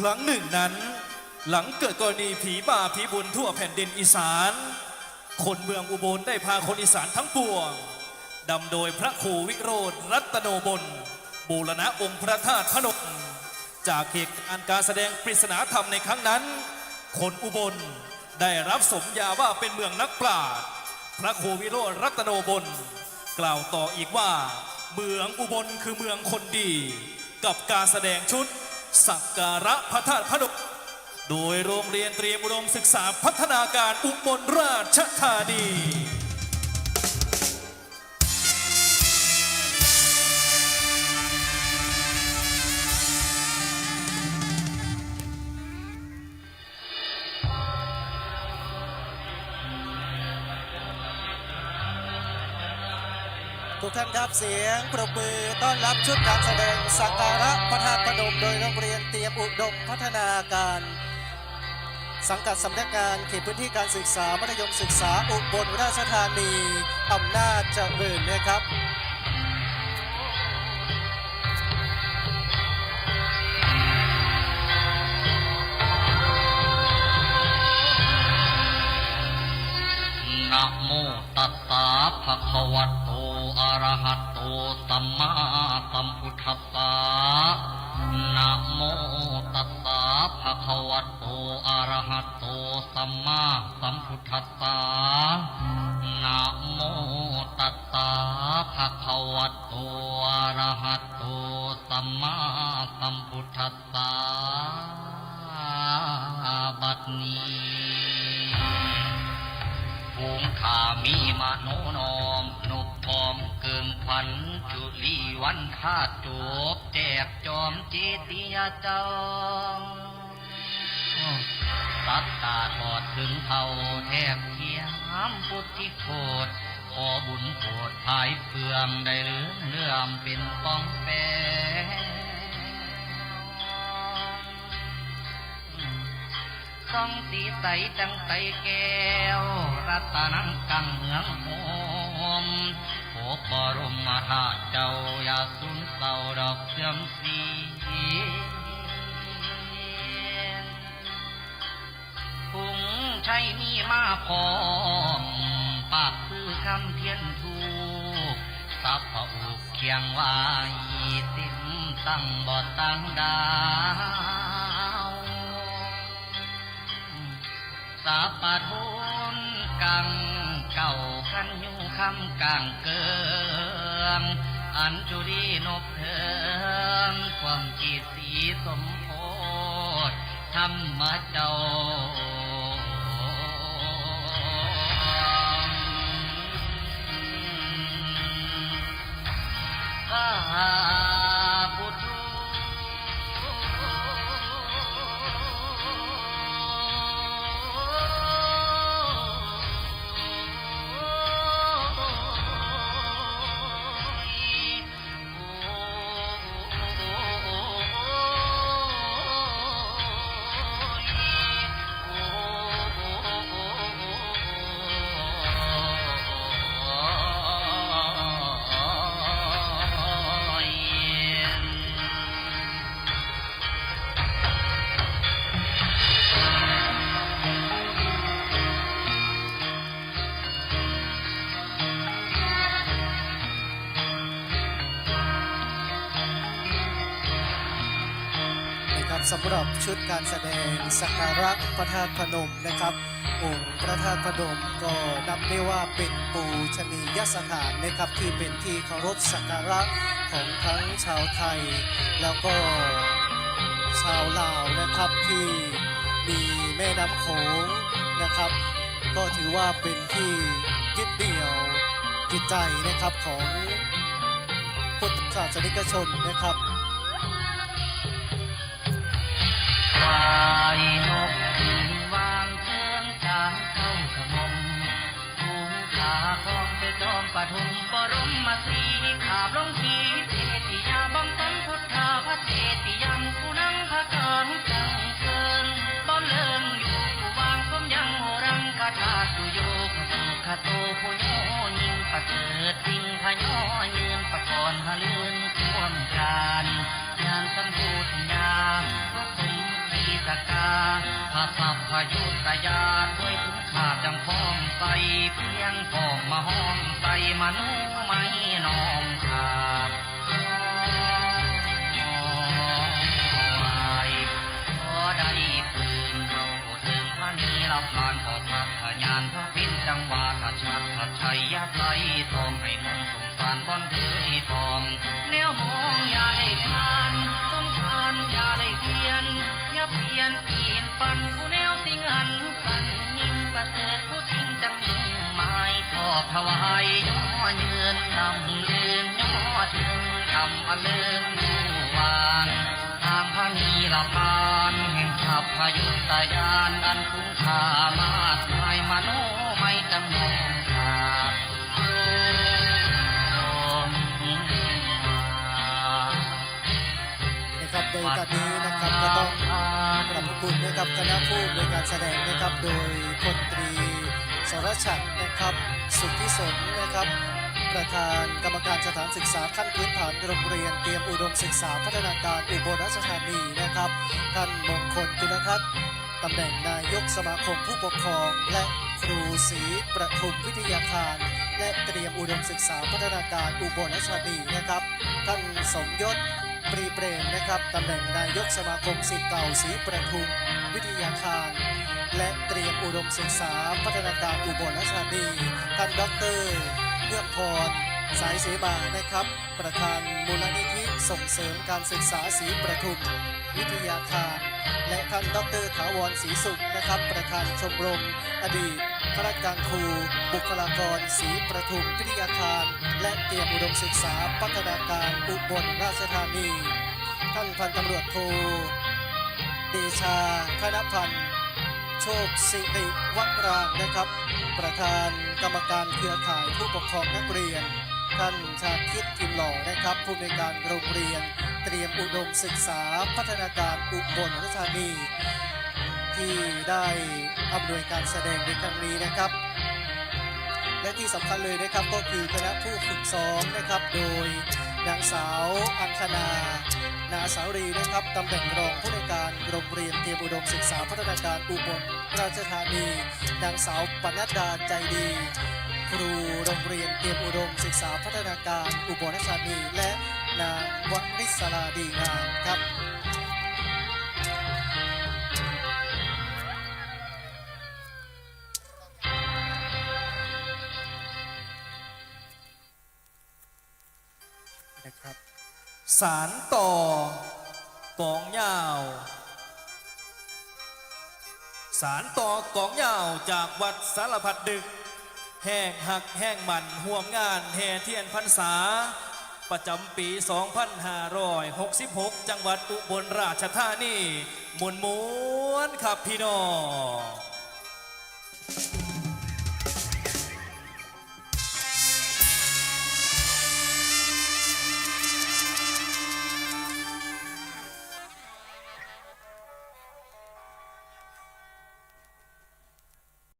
ครั้งหนึ่งนั้น หลังเกิดกรณีผีบาผีบุญทั่วแผ่นดินอีสาน คนเมืองอุบลได้พาคนอีสานทั้งปวงดำโดยพระครูวิโรธรัตโนบลบูรณะองค์พระธาตุพนมจากเหตุการณ์การแสดงปริศนาธรรมในครั้งนั้น คนอุบลได้รับสมญาว่าเป็นเมืองนักปราชญ์พระครูวิโรธรัตโนบลกล่าวต่ออีกว่า เมืองอุบลคือเมืองคนดี กับการแสดงชุด สักการะพระธาตุพนมโดยโรงเรียนเตรียมอุดมศึกษาพัฒนาการอุบลราชธานี ทุกท่านครับเสียงปรบมือต้อนรับชุดการแสดงสักการะพระธาตุพนมโดยโรงเรียนเตรียมอุดมพัฒนาการ สังกัดสำนักงานเขตพื้นที่การศึกษามัธยมศึกษาอุบลราชธานีอำนาจเจริญนะครับนะโมตัสสะภะคะวะโต ระหะโตสัมมาสัมพุทธัสสะนะโมตัสสะภะคะวะโตอะระหะโตสัมมาสัมพุทธัสสะ วัญจุลีวันคาดจบแจกจอมเจติยเจ้าสัตตาทอดถึงเท่าแทบเทียมพุทธิโคดขอบุญโปรดภายเพื่องได้เลื่อเลื่อมเป็นป้องแปรส่องสีใสจังใสแก้ว รัตนังกังเมืองโฮมโอบรม เจ้าอย่าสูญเศร้าดอกเสื่อมสีพุงใช้มีมาพร้อมปากคือคำเทียนทูสับพะอุกเคียงไว้ติมตั้งบ่อตั้งดาวสาปะทุนกังเก่าขันยูคำกลางเกิง อันจุดีนบเทิงความจีสีสมโพธธรรมเจ้า สำหรับชุดการแสดงสักการะพระธาตุพนมนะครับองค์พระธาตุพนมก็นับได้ว่าเป็นปูชนียสถานนะครับที่เป็นที่เคารพสักการะของทั้งชาวไทย แล้วก็ชาวลาวนะครับที่มีแม่น้ำโขงนะครับ ก็ถือว่าเป็นที่ยึดเหนี่ยวจิตใจนะครับของพุทธศาสนิกชนนะครับ ยนกขึ้นวางเชิงจางเข้าขมมถุงขาของไปจอมปฐุมบรมมาสีขาบลงทีเทติยาบังตันพุทธาพระเทติยามผูนังพระการจังเกิงบ่เลิงอยู่ผู้วางสมยังโหรังคาถาตุโยกสุขโตผู้โยยิงประเสริฐสิ่งพยอยืนประกรณ์ฮะเลื่อน ท่วมการยานสัมพูทาพยุตยาด้วยทุกขาจังพ้องใสเพียงพ้องมาห้องใสมโนไม่น้อมขาดขอได้ปืนเราถึงพระนีรับผ่านขอพระพยานพระพินจังหวะขัดชัดขัดชัยยาไทยทองให้มนสงสารบอนเถือทองแนวมองอย่าได้ทานสงสารอย่าได้ ยนเกียนปันผู้แนวสิงหันสันยิ่งประเสริฐผู้ทิ้งจังยิ่งหมายขอบถวายย่อเยือนนำเลือนย่อถึงคำอเลิงดูวางทางพระนีละพานแห่งขับพยุตยานอันคุ้มค่ามากมายมโนไม่จำนวนขาดโยมนะครับโดยตอน คุณนะครับคณะผู้ในวยการแสดงนะครับโดยพลตรีสรชัดนะครับสุทธิสนนะครับ ประธานกรรมการสถานศึกษาขั้นพื้นฐานโรงเรียนเตรียมอุดมศึกษาพัฒนาการอุบลราชธานีนะครับท่านมงคลจุลทัศน์ตำแหน่งนายกสมาคมผู้ปกครอง และครูศรีประทุมวิทยาคารและเตรียมอุดมศึกษาพัฒนาการอุบลราชธานีนะครับท่านสมยศ ปรีเปรมนะครับตำแหน่งนายกสมาคมศิษย์เก่าศรีประทุมวิทยาคาร และเตรียมอุดมศึกษาพัฒนาการอุบลราชธานีท่านดอกเตอรเพื่อพรสายเสมานะครับ ประธานมูลนิธิ ส่งเสริมการศึกษาศรีประทุม วิทยาคาร และท่านดอกเตอรถาวรศรีสุขนะครับ ประธานชมรม อดีตข้าราชการครู บุคลากรศรีประทุมวิทยาคาร และเตรียมอุดมศึกษาพัฒนาการอุบลราชธานี ท่านพันตำรวจโทเดชาคณพันธ์โชคสิริวัรางนะครับ ประธานกรรมการเครือข่ายผู้ปกครองนักเรียน ท่านชาคิดพิมหล่อนะครับ ผู้ในการโรงเรียนเตรียมอุดมศึกษาพัฒนาการอุบลราชธานีที่ได้อำนวยการแสดงในครั้งนี้นะครับ และที่สำคัญเลยนะครับก็คือคณะผู้ฝึกซ้อมนะครับ โดยนางสาวอังคณานาสาวรีนะครับตำแหน่งรองผู้ในการโรงเรียนเตรียมอุดมศึกษาพัฒนาการอุบลราชธานีนางสาวปนัดดาใจดี ครูโรงเรียนเตรียมอุดมศึกษาพัฒนาการอุบลราชธานีและนางวริศราดีงามครับ นะครับ สารต่อกองยาว สารต่อกองยาวจากวัดสารพัดดึก แห้งหักแห้งมันห่วมงานแห่เทียนพรรษา ประจำปี 2566 จังหวัดอุบลราชธานีมวลมวนครับพี่น้อง